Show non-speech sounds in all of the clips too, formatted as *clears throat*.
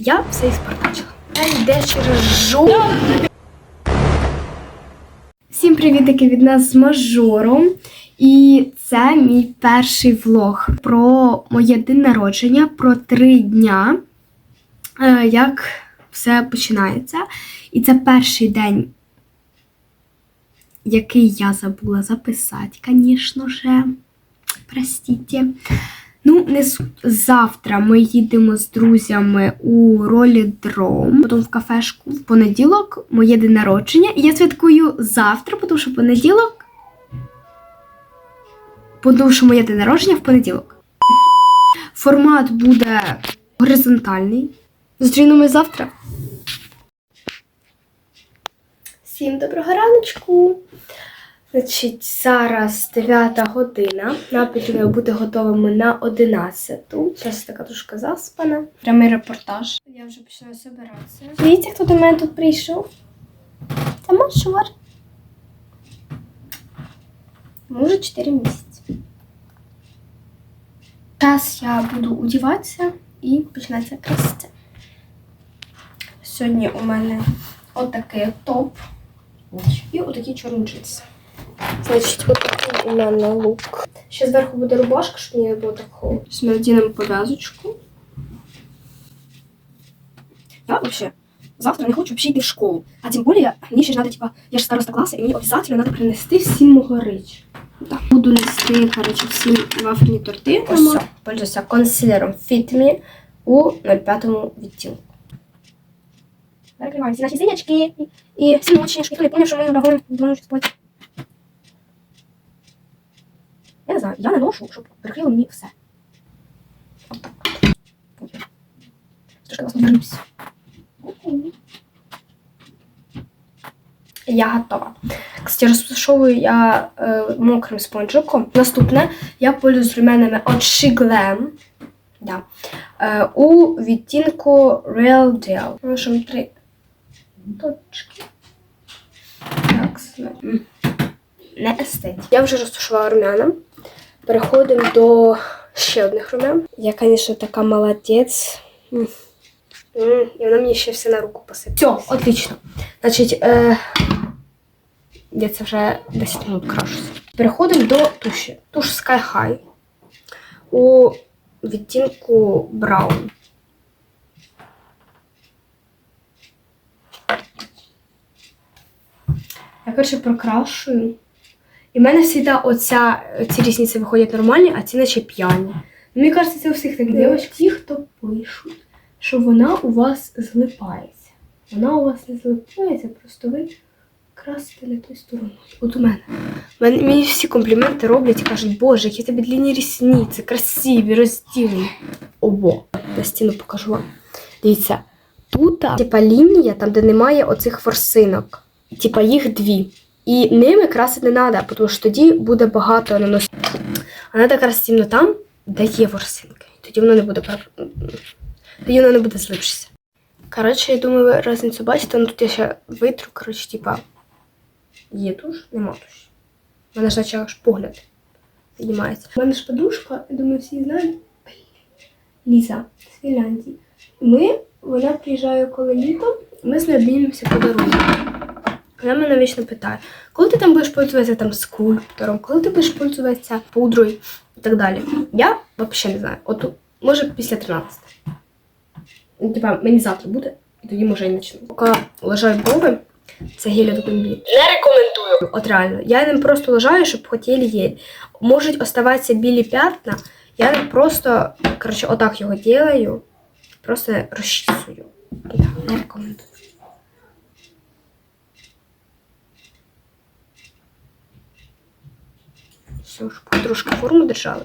Я все іспортачила. Та йде через жопу. Всім привітики від нас з мажором. І це мій перший влог про моє день народження, про три дня, е, як все починається. І це перший день, який я забула записати, звісно же. Простите. Ну, не завтра ми їдемо з друзями у ролі дром, потім в кафешку. В понеділок моє день народження. І я святкую завтра, тому що понеділок. Тому що моє день народження в понеділок. Формат буде горизонтальний. Зустрінемось завтра. Всім доброго раночку. Значить, зараз 9 година. Нам потрібно бути готовими на 11. Зараз така трошки заспана. Прямий репортаж. Я вже починаю збиратися. Дивіться, хто до мене тут прийшов. Це Машор. Може 4 місяці. Зараз я буду одіватися і починається краситься. Сьогодні у мене отакий топ і отакі чорні джинси. Значить, от такий у мене лук. Ще зверху буде рубашка, щоб мені не було так холодно. Ми надінемо пов'язочку. Я вообще завтра не хочу вообще йти в школу. А тем более, мне ще ж надо, типа, я ж староста класса, и мне обязательно надо принести. Всім мого рич. Так. Буду нести, коротше, всім вафельні торти. Ось Ось. Пользуюся консилером Fit Me у 05 відтінку. Закрываем все наши зрячки и, и все ночи, никто не понял, что мы равно два ночи спать. Я не знаю, я не ношу, щоб прикрило мені все. Трошки вас вернусь. Я готова. Кстати, розташовую я е, мокрим спонжиком. Наступне я пользуюсь руменами от She Да. Е, у відтінку Real Deal. Ну, три точки. Так, не естет. Я вже розташувала румяна. Переходимо до ще одних румян. Я, звісно, така молодець. І вона мені ще все на руку посипала. Все, отлично. Значить, е, я це вже 10 минут крашуся. Переходимо до туші. Туш Sky High у відтінку Brown. Я перше прокрашую. І в мене завжди оця, ці рісниці виходять нормальні, а ці наче п'яні. Ну, Мені кажеться, це у всіх так дівчат. Ті, хто пишуть, що вона у вас злипається. Вона у вас не злипається, просто ви красите не ту сторону. От у мене. Мен- Мені всі компліменти роблять і кажуть, боже, які тебе длинні рісниці, красиві, розділені. Ого, на стіну покажу вам. Дивіться, тут типа лінія, там, де немає оцих ворсинок. Типа їх дві. І ними красити не треба, тому що тоді буде багато наносити. А треба красити іменно там, де є ворсинки. Тоді воно не буде тоді воно не буде злипшися. Коротше, я думаю, ви різницю бачите, ну тут я ще витру, коротше, типа, є туш, нема туш. У мене ж наче аж погляд піднімається. У мене ж подружка, я думаю, всі знають. Ліза з Фінляндії. Ми, вона приїжджає коли літом, ми з нею обмінюємося подарунками. Вона мене вічно питає, коли ти там будеш пользуватися там скульптором, коли ти будеш пользуватися пудрою і так далі. Я взагалі не знаю. От може після 13. Ну, Типа, мені завтра буде, і тоді може і почну. Поки лежать брови, це гель від Бомбі. Не рекомендую. От реально, я ним просто лежаю, щоб хотіли єль. Можуть оставатися білі п'ятна, я просто, коротше, отак його делаю, просто розчісую. Не рекомендую. Щоб трошки форму держали.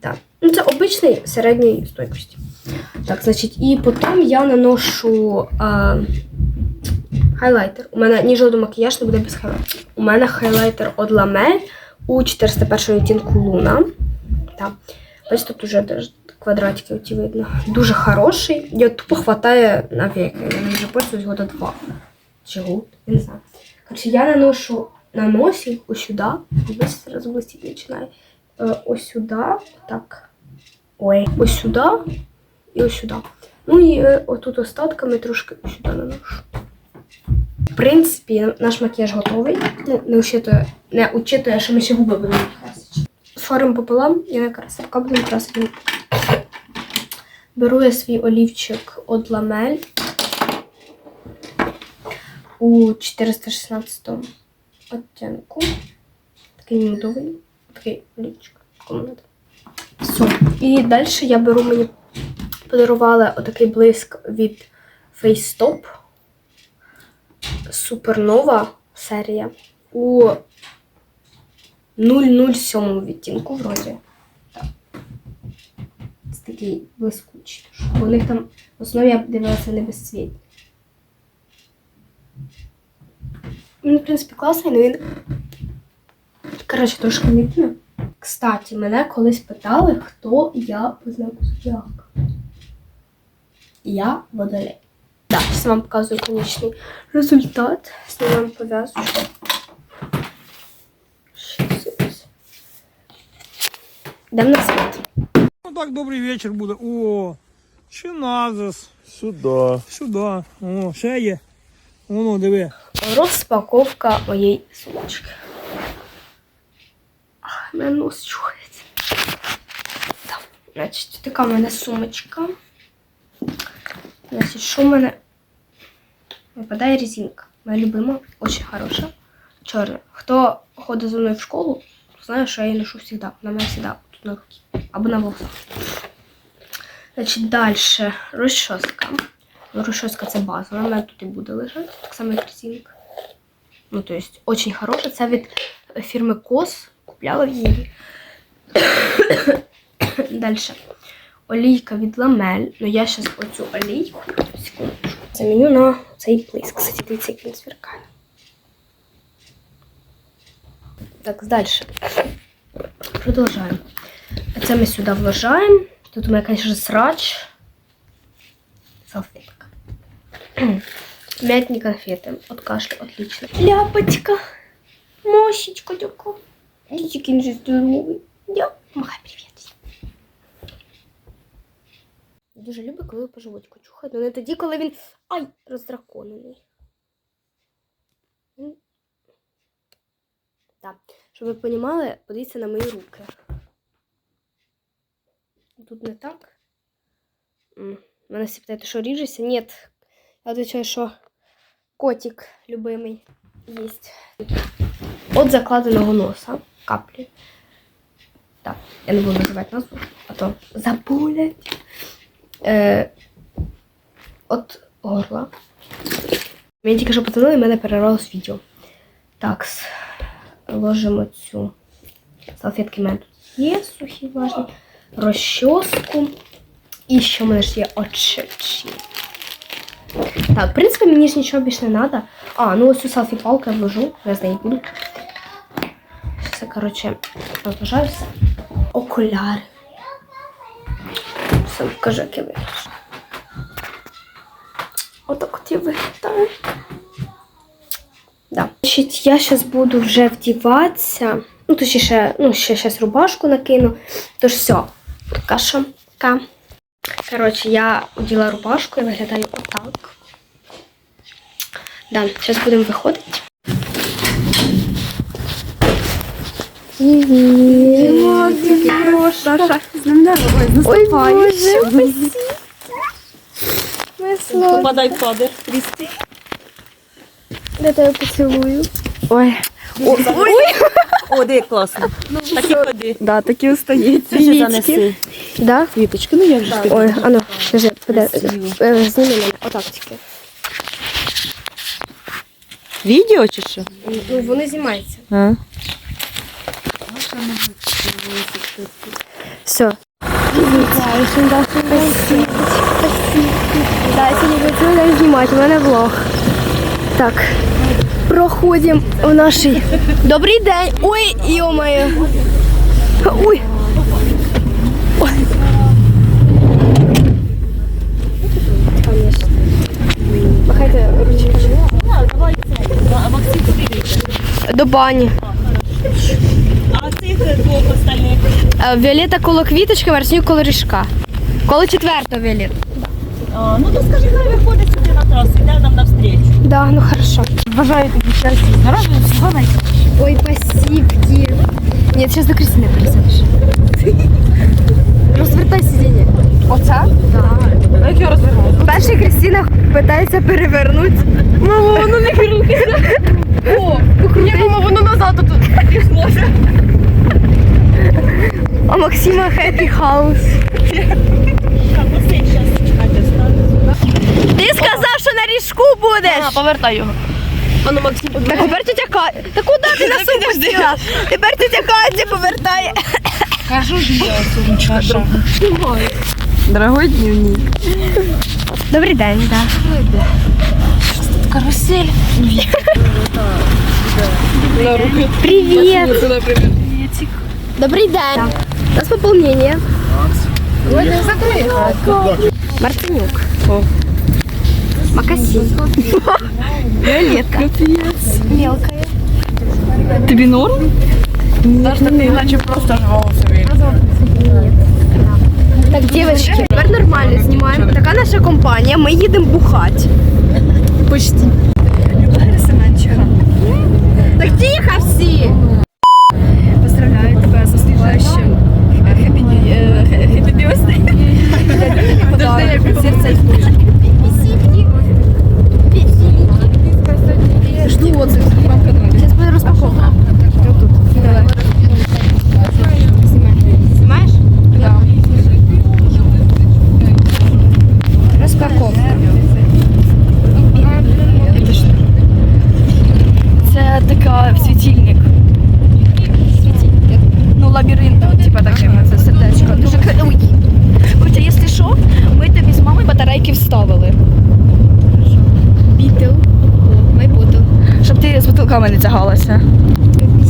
Так. Ну, це обичний середньої стойкості. Так, значить, і потім я наношу а, хайлайтер. У мене ні жодного макіяж не буде без хайлайтеру. У мене хайлайтер від Ламель у 401 відтінку Луна. Так. Ось тут уже квадратики оті видно. Дуже хороший. Його тупо хватає на веки. Я вже пользуюсь года два. Чи год, я не знаю. Короче, я наношу на носі ось сюди. Ось зараз блистіть починає. Е, Ось сюди, так. Ой, ось сюди і ось сюди. Ну і е, отут остатками трошки сюди наношу. В принципі, наш макіяж готовий. Ну, не учитує, не учитує, що ми ще губи будемо красити. Сфаримо пополам, я не красила. Поки будемо красити. Беру я свій олівчик от ламель у 416 оттінку. Такий нюдовий. Такий. Кому. Все. І далі я беру мені подарували отакий блиск від Face Stop. Супернова серія у 007 відтінку вроді. Так. Це такий блискучий. У них там в основі я дивилася не безцвітні. Він, в принципі, класний, але він. Коротше, трошки нітне. Кстати, мене колись питали, хто я по знаку зодіака. Я водолей. Так, зараз вам показую конечний результат. Знімаємо пов'язочку. Йдемо на світ. Ну так, добрий вечір буде. О, чиназис. Сюда. Сюди. О, ще є. Воно, диви. Розпаковка моєї сумочки. Мене нос чухається. Так, значить, така в мене сумочка. Значить, що в мене? Випадає резинка. Моя любима, дуже хороша. Чорна. Хто ходить зі мною в школу, знає, що я її ношу завжди. Вона мене завжди тут на руці. Або на волосах. Значить, далі розчоска. Ну, це база, вона тут і буде лежати, так само як резинка. Ну, то есть, очень хороша. Це від фірми Кос. Купляла її. *coughs* Далі. Олійка від Ламель. Ну, я зараз оцю олійку. Секундочку. Заміню на цей блиск. Кстати, дивіться, як він сверкає. Так, далі. Продовжаємо. Це ми сюди вложаємо. Тут у мене, конечно, срач. Салфетка. Мятні конфети. От кашля, отлично. Ляпочка. Мощечка така. Який він же здоровий. Я. Махай, привіт. Я дуже люблю, коли по животику чухають, але не тоді, коли він. Ай, роздраконений. М. Так, щоб ви розуміли, подивіться на мої руки. Тут не так. М. Мене всі питають, що ріжешся? Ні. Отвечаю, що котик любимий їсть. От закладеного носа каплі. Так, я не буду називати назву, а то забулять. Е, от горла. Мені тільки що подзвонили, і мене перервалось відео. Так, ложимо цю салфетки в мене тут є, сухі, влажні, розчоску. І ще в мене ж є очечі. Так, в принципі, мені ж нічого більше не треба. А, ну ось цю селфі-палку я вложу, я з неї буду. Все, коротше, розважаю все. Окуляри. Все, покажу, як я вигляджу. Отак от я виглядаю. Да. Значить, я зараз буду вже вдіватися. Ну, точніше, ну, ще зараз рубашку накину. Тож все, така шамка. Коротше, я оділа рубашку, я виглядаю отак. Да, зараз будемо виходити. Саша, з ним дорогою, Ой, Моє. Попадай кадр. Я тебе поцілую. Ой, О, де класно. Так і ходи. да, такі остається. Занеси. Да? Квіточки, ну як же ти? Ой, а ну, скажи, подай, зніми мене, отак тільки. Відео чи що? Ну, вони знімаються. А? Все. Дайте не хочу не знімати, у мене влог. Так, проходимо в наш... Добрий день! Ой, йо-моє! Ой! Ой! Конечно. Махайте ручки. До бані. А цих двох остальних? Е, Віолета коло квіточки, Марсенюк коло ріжка. Коло четвертого Віолет. А, ну то скажи, хай виходить сюди на трасу, йде нам навстрічу. Да, ну хорошо. Бажаю тобі щастя, здоров'я, всього найкращого. Ой, спасибки. Нет, сейчас до Кристины пересадишь. *laughs* Розвертай сидіння. Оце? Так. А як його розвернути? Перша Кристина питається перевернути. Мамо, воно не крутиться. О, покрути. Мамо, воно назад тут пішлося. А Максима хеппі хаус. Ти сказав, що на ріжку будеш. Повертай його. Так тепер тетя Катя. Та куди ти на сумку сіла? Тепер тетя Катя повертає. Кажу ж я сумчаша. Дорогой дневник. Добрий день, так. Карусель. Привет. Добрый день. У нас пополнение. Мартинюк. Макасин. Виолетка. Мелкая. Тобі норм? Знаєш, ти іначе просто жвало собі. Так, девочки, тепер нормально знімаємо. Така наша компанія. Ми їдемо бухати. Почти. Так тихо всі. Поздравляю тебе з наступаючим. Happy birthday. І Жду отзыв вам каналі. Зараз буде розпаковка. Знімаєш? Да. Розпаковка. Це така світильник. Ну, лабіринт, типа таке, це сердечко. Дуже кра- Ой. Хоча, якщо що, ми тобі з мамою батарейки вставили. Бітл. Майботл. Щоб ти з бутилками не тягалася.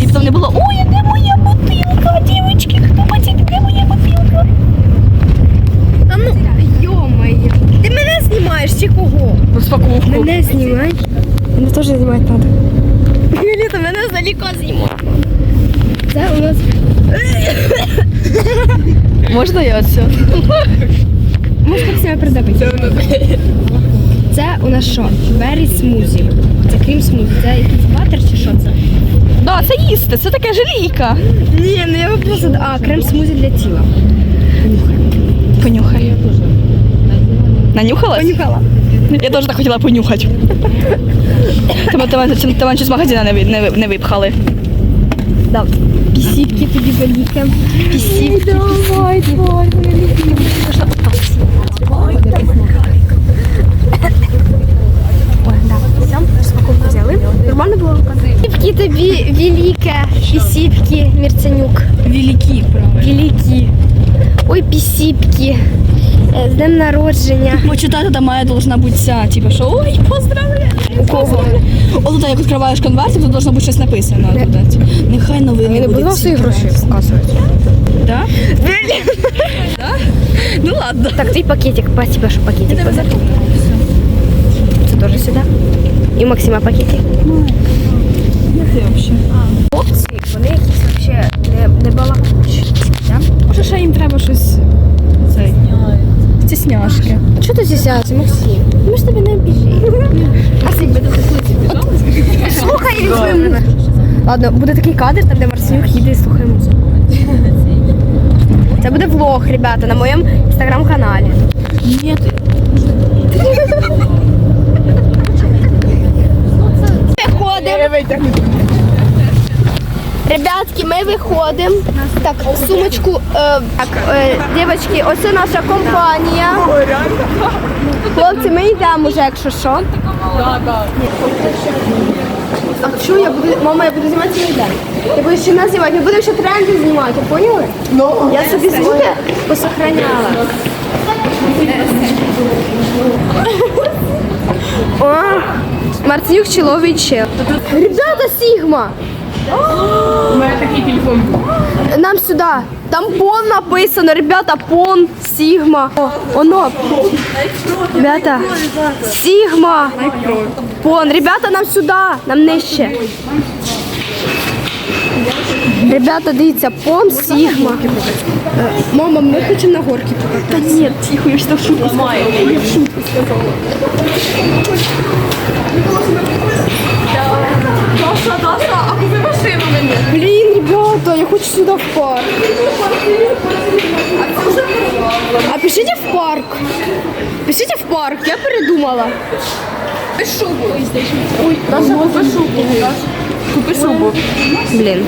І потім не було, ой, а де моя бутилка, дівчатки, хто бачить, де моя бутилка? Та ну, йо-моє. Ти мене знімаєш чи кого? Розпаковку. Мене знімай. Мене теж знімати треба. Віоліта, мене здаліка знімай. Це у нас Можна я оце? Можна себе придавити. Це у нас що? Берry смузі. Це крім смузі. Це якийсь батер чи що це? Да, це їсти, це таке желійка. Ні, ну я просто. А, крем смузі для тіла. Понюхай. Нанюхалась? Понюхала. Я теж так хотіла понюхати. Тебе, тебе з магазина не, не, не випхали. Да. Пісівки тобі велике. Пісівки. Давай, давай, Ой, да. Все, розпаковку взяли. Нормально було? Пісівки тобі велике. Пісівки, Мірценюк. Великі, правильно. Великі. Ой, пісіпки. Е, З днем народження. Почитати там має должна бути ця, типу, що ой, поздравляю. У кого? От тут, як відкриваєш конвертик, тут должно бути щось написано. Тут. Нехай новини Не будуть буду свої гроші показувати. Да? да? Ну ладно. Так, твій пакетик, спасибо, що пакетик подарив. Це теж сюди. І Максима пакетик. Ти взагалі. Хлопці, вони якісь взагалі не, не балакучі. Да? Може, ще їм треба щось цей. Стісняшки. Що ти зісявся, Максим? Ми ж тебе не обіжили. Максим, слухай він свою музику. Ладно, буде такий кадр, там, де Марсенюк їде і слухає музику. Це буде влог, ребята, на моєму інстаграм-каналі. Ні, Виходимо. Ребятки, ми виходимо. Так, сумочку. Е, так, е, дівчатки, оце наша компанія. Хлопці, ми йдемо вже, якщо що. А що я буду, мама, я буду знімати цілий день. Я буду ще нас знімати, ми будемо ще тренди знімати, поняли? Я собі звуки посохраняла. О, Марцюк чоловий. Ребята, Сігма! У мене такий телефон був. Нам сюди. Там пон написано, ребята, пон, Сігма. О, оно. Ребята, Сігма. Пон. Ребята, нам сюди. Нам нижче. Ребята, дивіться, пом Сігма. Е, Мама, ми хочемо на горки покататися. Ні, тихо, я ж в шутку знаю. Я в шутку сказала. Машину мені. Блін, ребята, я хочу сюди в парк. А пишіть в парк. Пишіть в парк, я передумала. Купи шубу. Ой, Даша, купи шубу. Даша, Купи шубу. Блін,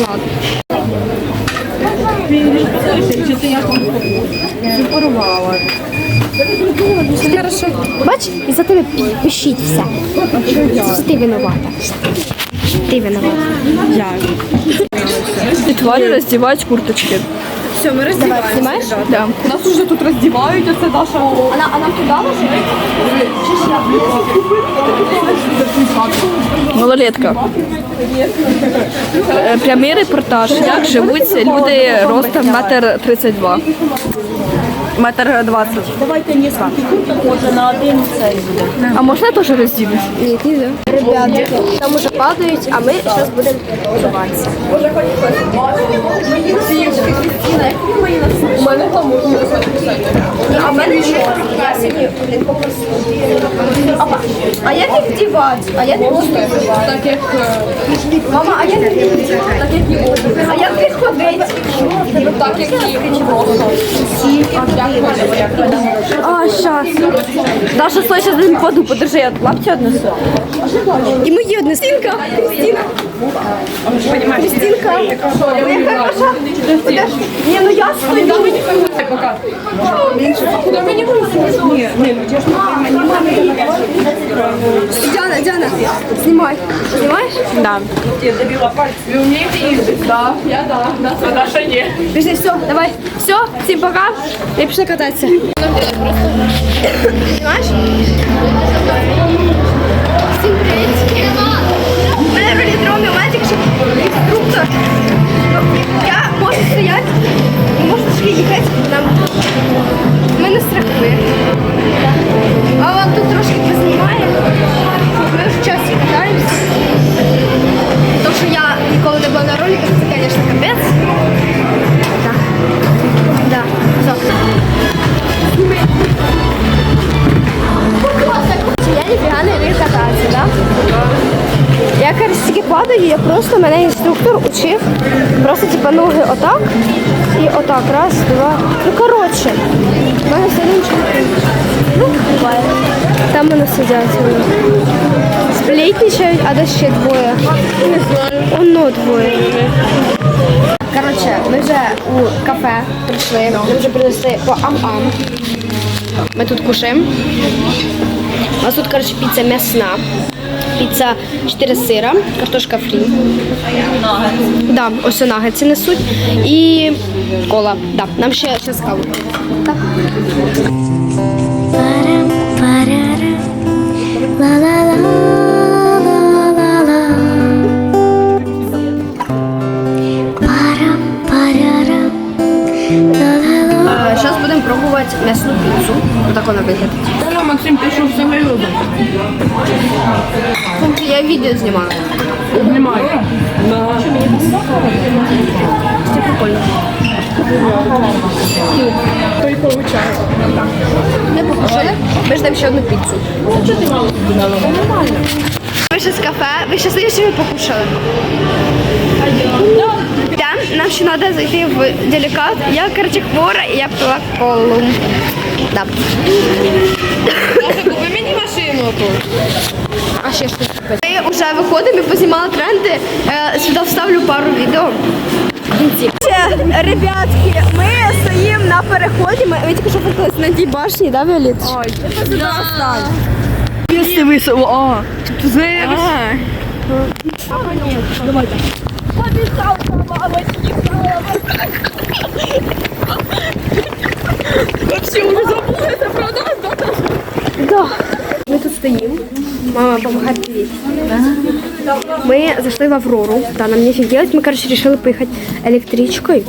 ладно. Хорошо. Бач, і за тебе пишіть все. Це ти винувата. Ти винувата. И твари раздевать курточки. Все, ми роздіваємо. Знімаєш? Да. Нас уже тут раздевают, это Даша. А, а нам туди ложить? Малолетка. Е, Прямий репортаж. Як живуть люди ростом метр 32. Метр двадцять. Давайте не. Може на один цей буде. А можна теж розділюсь? Ні, ти да. Ребята, там уже падають, а ми зараз будемо ховатися. А в мене ще я сьогодні блін. А як їх вдівати? А як просто Так як... Мама, а як їх вдівати? Так як його. А як? Так А, щас. Даша, стой, сейчас не паду, подержи, я лапти однесу. І мої одне стінка. Кристина. Кристинка. Моя хороша. Ні, ну я стою. Діана, Діана, знімай. Знімаєш? Да. Пішли, все, давай. Все, всім пока. Я пішла кататися. Знімаєш? Всім привіт. У мене ролі дрони Матік, що інструктор. Я можу стояти, можу трошки їхати. Нам... Мене страховий. Отак і отак. Раз, два. Ну коротше. в мене все нічого. Ну, буває. Там вони сидять. Сплетничають, а де ще двоє? Не знаю. Оно двоє. Коротше, ми вже у кафе прийшли. Нам вже принесли по ам-ам. Ми тут кушаємо. У нас тут, коротше, піца м'ясна. Піца 4 сира, картошка фрі. Да, ось нагетси несуть. І кола. Да, нам ще зараз каву. Зараз будемо пробувати м'ясну піцу. Отак вона виглядає. Максим, що все виробив? Я відео знімаю. Знімай. Це прикольно. Не покушали. Ми ждемо ще одну піцу. Ми ще з кафе. Ви щасливі, що ми покушали? Да, нам ще треба зайти в делікат. Я, короче, хвора і я пила колу. Да. Тут. А ще щось купити. Ми вже виходимо і познімали тренди. Е, Сюди вставлю пару відео. Ребятки, ми стоїмо на переході. Ми, тільки що фоткалися на тій башні, да, Віоліт? Ой, Если вы... А, тут знаешь. Да. Ми тут стоїмо. Мама, помагає привіт. Ми зайшли в Аврору. Да, нам нефіг делать. Ми, короче, решили поїхати електричкою.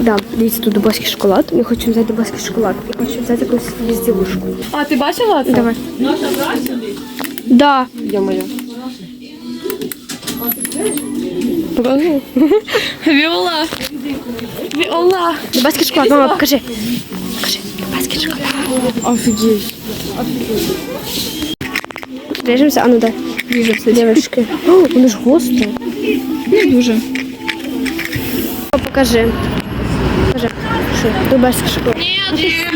Да, дивіться, тут дубайський шоколад. Ми хочемо взяти дубайський шоколад. І хочемо взяти якусь візділушку. А, ти бачила це? Давай. Да. Я моя. Покажи. Віола. Віола. Шоколад, мама, покажи. Покажи, шоколад. Офігеть. Режемося, а ну дай. Режемося, девочки. О, воно ж гостре. Не дуже. Покажи. Покажи. Що? Шоколад.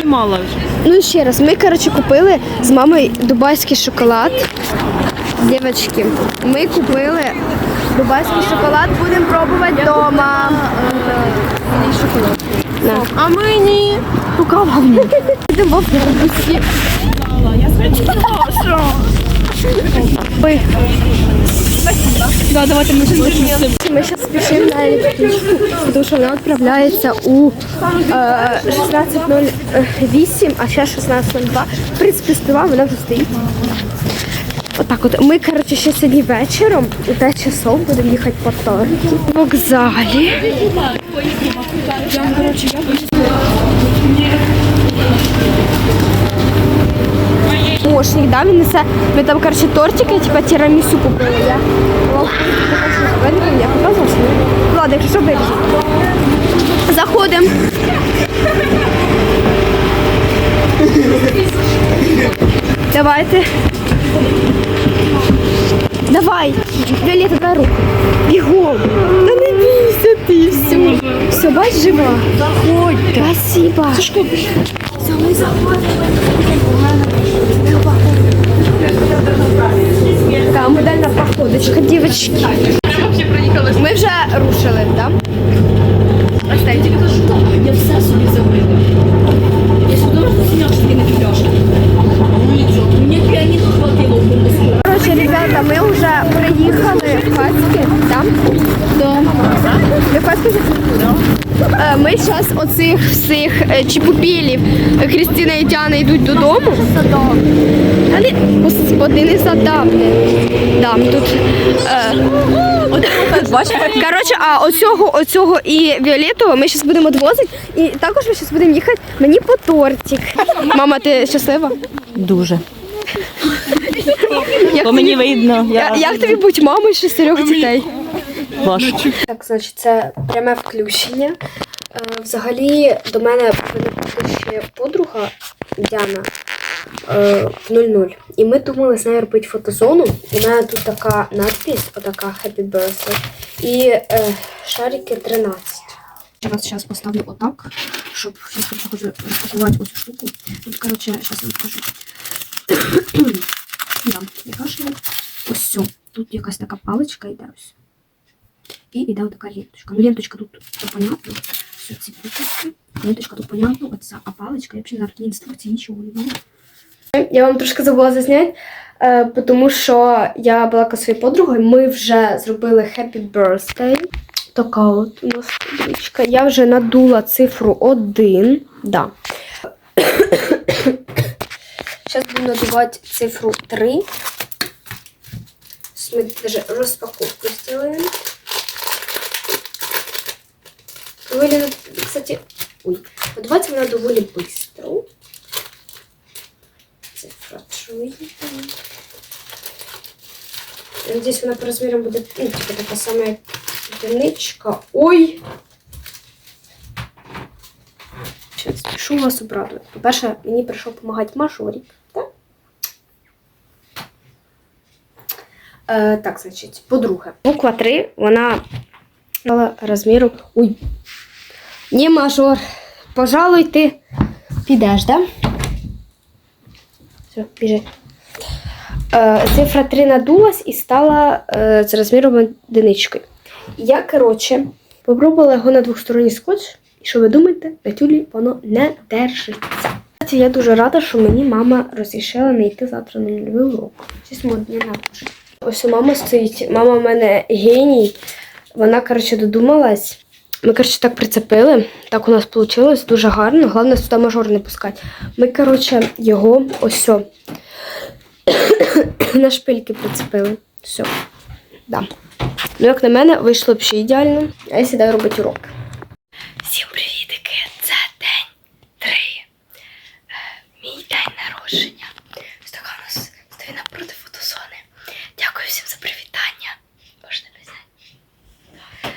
Мало вже. Ну ще раз, ми, коротше, купили з мамою дубайський шоколад. Дівчатки, ми купили дубайський шоколад, будемо пробувати вдома. А ми ні. Йдемо в автобусі. Ой, Да, давайте ми щось Ми зараз спішимо на електричку, тому що вона відправляється у е, 16.08, а зараз 16.02. В принципі, співа, вона вже стоїть. Отак от. Ми, коротше, ще сьогодні вечором у 5 часов будемо їхати по торті. В вокзалі. Помощник, да, він. Ми там, коротше, тортики, типа тірамісу купили. Я я показувався? ні? Ладно, якщо що виріжу. Заходимо. Давайте. Давай. Віолетта, дай руку. Бігом. Та не бійся ти, все. Все, бач, жива. Заходь. Спасибо. Все, ми заходимо. Така модельна походочка, дівчатки. Ми вже рушили, так? Ось так. Я все собі забила. Я ж думала, що сняв, що ти не підеш. Нічого. Мені піаніно хватило Ми зараз оцих всіх е, чіпупілів Крістіна і Тяна йдуть додому. Але, господи, не задавне. Да, тут, е, Коротше, а оцього, оцього і Віолетового ми зараз будемо відвозити. І також ми зараз будемо їхати мені по тортик. Мама, ти щаслива? Дуже. Як По мені видно. Я, як тобі бути мамою шестерьох дітей? Ваш. Так, значить, це пряме включення. Е, взагалі до мене ще подруга Діана е, в 00. І ми думали з нею робити фотозону. В мене тут така надпись, отака Happy Birthday. І е, шарики 13. Я вас зараз поставлю отак, щоб зараз я хочу розпакувати оцю штуку. Тут, коротше, зараз я покажу. *clears throat* да, яка ж ось все. Тут якась така паличка йде ось. І йде така ленточка. Ну, ленточка тут то понятно. Все ці прикладки. Ленточка тут понятно, а паличка, я взагалі ні інструкції, нічого не було. Я вам трошки забула зазняти, е, тому що я була з своєю подругою, ми вже зробили Happy Birthday. Така от у нас табличка. Я вже надула цифру 1. Да. Зараз буду надувати цифру 3. Ми даже розпаковку сделаем. Доволі, кстати, ой, подавати вона доволі быстро. Надеюсь, вона по розмірам буде, ну, типа така сама як. Ой! Щас, що вас обрадує? По-перше, мені прийшов допомагати мажорик, так? Е, так, значить, по-друге, буква 3, вона розміру. Ой. Ні, мажор. Пожалуй, ти підеш, да? Все, біжи. Е, цифра 3 надулась і стала е, з розміром одиничкою. Я, коротше, попробувала його на двосторонній скотч, і що ви думаєте, на тюлі воно не держиться. Я дуже рада, що мені мама розрішила не йти завтра на нульовий урок. Щось модне напише. Ось у мама стоїть. Мама в мене геній. Вона, коротше, додумалась. Ми, коротше, так прицепили. Так у нас вийшло дуже гарно. Головне сюди мажор не пускати. Ми, коротше, його ось сьо, *coughs* на шпильки прицепили. Все. Да. Ну, як на мене, вийшло б ще ідеально. А я сідаю робити урок. Всім привітики! Це день три. Е, Мій день народження. Ось така у нас стоїть напроти фотозони. Дякую всім за привітання. Можна взяти.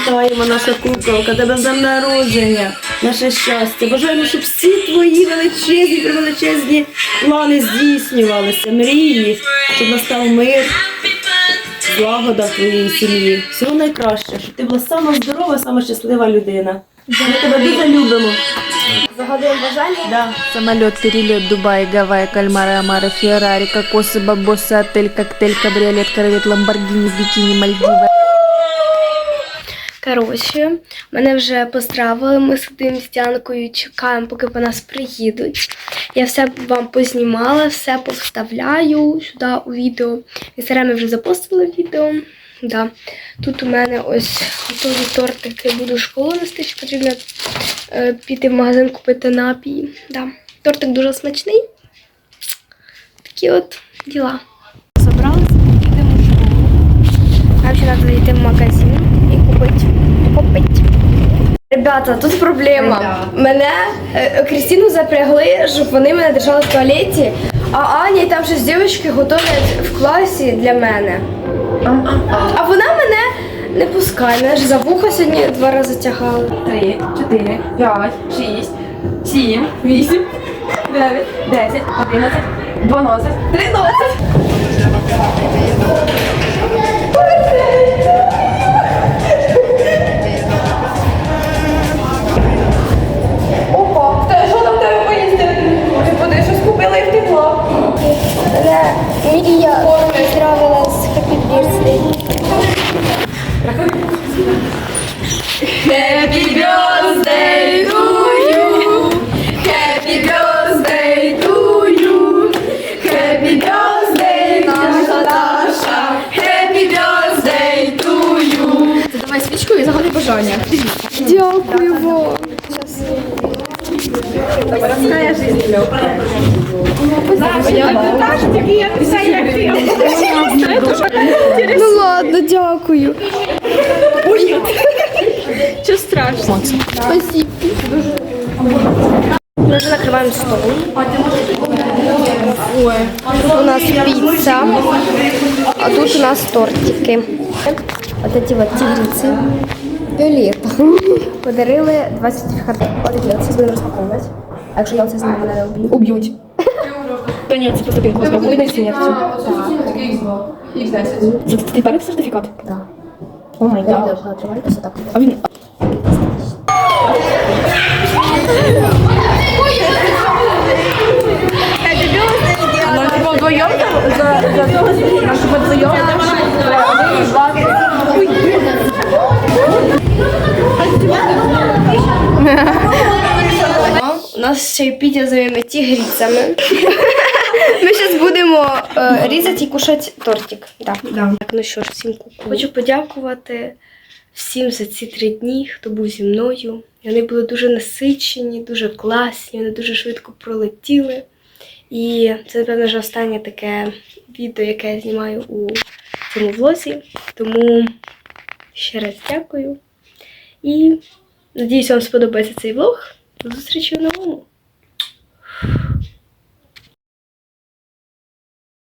вітаємо, наша куколка, тебе з днем народження, наше щастя. Бажаємо, щоб всі твої величезні, величезні плани здійснювалися, мрії, щоб настав мир, злагода в твоїй сім'ї. Всього найкраще, щоб ти була сама здорова, сама щаслива людина. Ми тебе дуже любимо. Загадуємо бажання. Да. Самолет, перелет, Дубай, Гавайи, кальмары, омары, Феррари, кокосы, бабосы, отель, коктейль, кабриолет, корвет, ламборгини, бикини, Мальдивы. Коротше, мене вже поздравили, ми сидимо з Дянкою, чекаємо, поки по нас приїдуть. Я все вам познімала, все повставляю сюди у відео. Інстаграмі вже запостила відео. Да. Тут у мене ось готові тортики. Буду в школу нести, що потрібно е, піти в магазин купити напій. Да. Тортик дуже смачний. Такі от діла. Забралися, їдемо в школу. Нам ще треба йти в магазин і купити. Купити. Ребята, тут проблема. Мене е, Крістіну запрягли, щоб вони мене держали в туалеті, а Аня і там щось дівчатки готовлять в класі для мене. А вона мене не пускає. Мене ж за вухо сьогодні два рази тягали. Три, чотири, п'ять, шість, сім, вісім, дев'ять, десять, одинадцять, дванадцять, тринадцять. Купила і Мірія поздравила з Happy Birthday. Happy birthday to you. Happy birthday to you. Happy birthday, наша Даша. Happy birthday to you. Задавай свічку і загадай бажання. Дякую вам. Розкає життя. Ну ладно, дякую. Що страшно? Спасибо. Ми вже накриваємо стол. У нас піца, а тут у нас тортики. От эти вот тигриці. Віолетта. Подарили 20 сертифікатів. От це оце будемо розпаковувати. А якщо я оце знаю, мене уб'ють. Уб'ють. Та ні, це просто пінку зробили на інсценцію. Це ти перший сертифікат? Так. О май гад. А він нас ще й Пітя зовемо тігрицями. *laughs* Ми зараз будемо е, різати і кушати тортик. Да. Так, ну що ж, всім куку. Хочу подякувати всім за ці три дні, хто був зі мною. Вони були дуже насичені, дуже класні, вони дуже швидко пролетіли. І це, напевно, вже останнє таке відео, яке я знімаю у цьому влозі. Тому ще раз дякую. І надіюсь, вам сподобається цей влог. До зустрічі в новому.